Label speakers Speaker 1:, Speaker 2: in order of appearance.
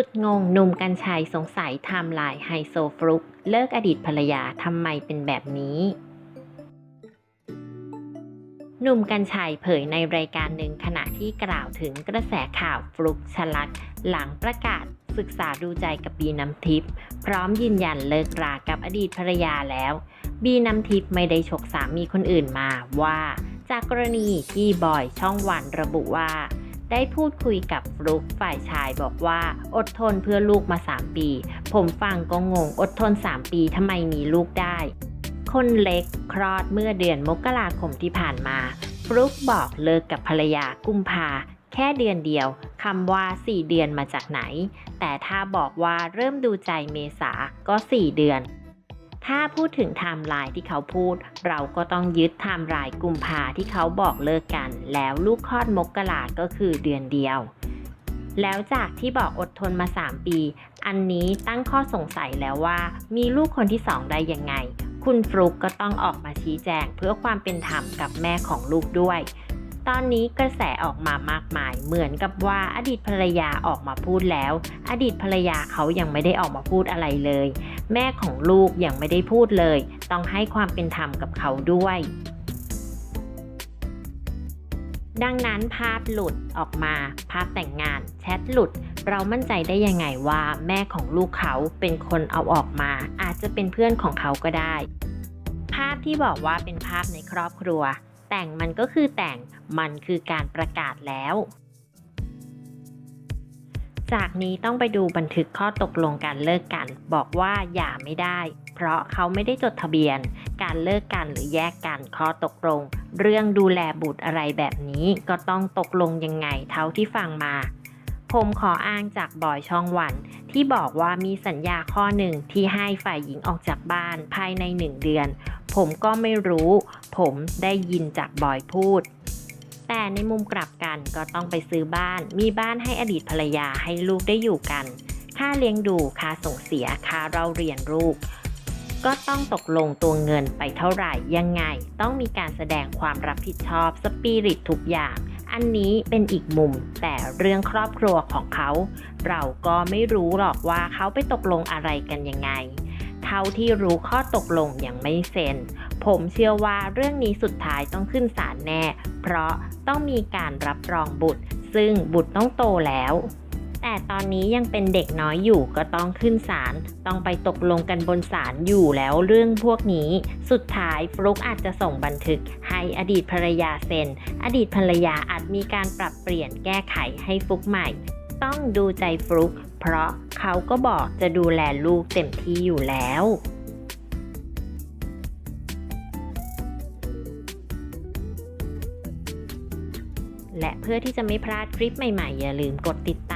Speaker 1: สุดงงหนุ่มกัญชัยสงสัยไทม์ไลน์ไฮโซฟลุก เลิกอดีตภรรยาทำไมเป็นแบบนี้หนุ่มกัญชัยเผยในรายการหนึ่งขณะที่กล่าวถึงกระแสข่าวฟลุกชลัดหลังประกาศศึกษาดูใจกับบีน้ำทิพย์พร้อมยืนยันเลิกรากับอดีตภรรยาแล้ว บีน้ำทิพย์ไม่ได้ฉกสามีคนอื่นมาว่า จากกรณีที่บอยช่องวันระบุว่า ได้พูดคุยกับฟลุกฝ่ายชายบอกว่าอดทนเพื่อลูกมา 3 ปี ผมฟังก็งงอดทน 3 ปีทำไมมีลูกได้ คนเล็กคลอดเมื่อเดือนมกราคมที่ผ่านมา ฟลุกบอกเลิกกับภรรยากุมภาแค่เดือนเดียวคำว่า 4 เดือนมาจากไหน แต่ถ้าบอกว่าเริ่มดูใจเมษาก็ 4 เดือน ถ้าพูดถึงไทม์ไลน์ที่เขาพูด เราก็ต้องยึดไทม์ไลน์กุมภาที่เขาบอกเลิกกัน แล้วลูกคลอดมกราก็คือเดือนเดียว แล้วจากที่บอกอดทนมา 3 ปี อันนี้ตั้งข้อสงสัยแล้วว่า มีลูกคนที่สองได้ยังไง คุณฟลุกก็ต้องออกมาชี้แจงเพื่อความเป็นธรรมกับแม่ของลูกด้วย ตอนนี้กระแสออกมามากมาย เหมือนกับว่าอดีตภรรยาออกมาพูดแล้ว อดีตภรรยาเขายังไม่ได้ออกมาพูดอะไรเลย แม่ของลูกยังไม่ได้พูดเลย ต้องให้ความเป็นธรรมกับเขาด้วยดังนั้นภาพหลุดออกมา ภาพแต่งงาน แชทหลุด เรามั่นใจได้ยังไงว่าแม่ของลูกเขาเป็นคนเอาออกมา อาจจะเป็นเพื่อนของเขาก็ได้ ภาพที่บอกว่าเป็นภาพในครอบครัว แต่งมันก็คือแต่งมันคือการประกาศแล้ว จากนี้ต้องไปดูบันทึกข้อตกลงการเลิกกัน บอกว่าอย่าไม่ได้ เพราะเขาไม่ได้จดทะเบียน การเลิกกันหรือแยกกันข้อตกลง เรื่องดูแลบุตรอะไรแบบนี้ก็ต้องตกลงยังไงเท่าที่ฟังมาผมขออ้างจากบอยช่องวัน ที่บอกว่ามีสัญญาข้อหนึ่งที่ให้ฝ่ายหญิงออกจากบ้านภายในหนึ่งเดือน ผมก็ไม่รู้ ผมได้ยินจากบอยพูด แต่ในมุมกลับกันก็ต้องไปซื้อบ้าน มีบ้านให้อดีตภรรยาให้ลูกได้อยู่กัน ค่าเลี้ยงดูค่าส่งเสียค่าเราเรียนลูก ก็ต้องตกลงตัวเงินไปเท่าไหร่ยังไง ต้องมีการแสดงความรับผิดชอบสปิริตทุกอย่าง อันนี้เป็นอีกมุม แต่เรื่องครอบครัวของเขา เราก็ไม่รู้หรอกว่าเขาไปตกลงอะไรกันยังไง เท่าที่รู้ข้อตกลงยังไม่เซ็น ผมเชื่อว่าเรื่องนี้สุดท้ายต้องขึ้นศาลแน่ เพราะต้องมีการรับรองบุตร ซึ่งบุตรต้องโตแล้ว แต่ตอนนี้ยังเป็นเด็กน้อยอยู่ก็ต้องขึ้นศาล ต้องไปตกลงกันบนศาลอยู่แล้วเรื่องพวกนี้ สุดท้ายฟลุกอาจจะส่งบันทึกให้อดีตภรรยาเซ็น อดีตภรรยาอาจมีการปรับเปลี่ยนแก้ไขให้ฟลุกใหม่ ต้องดูใจฟลุกเพราะ เขาก็บอกจะดูแลลูกเต็มที่อยู่แล้ว และเพื่อที่จะไม่พลาดคลิปใหม่ๆ อย่าลืมกดติดตาม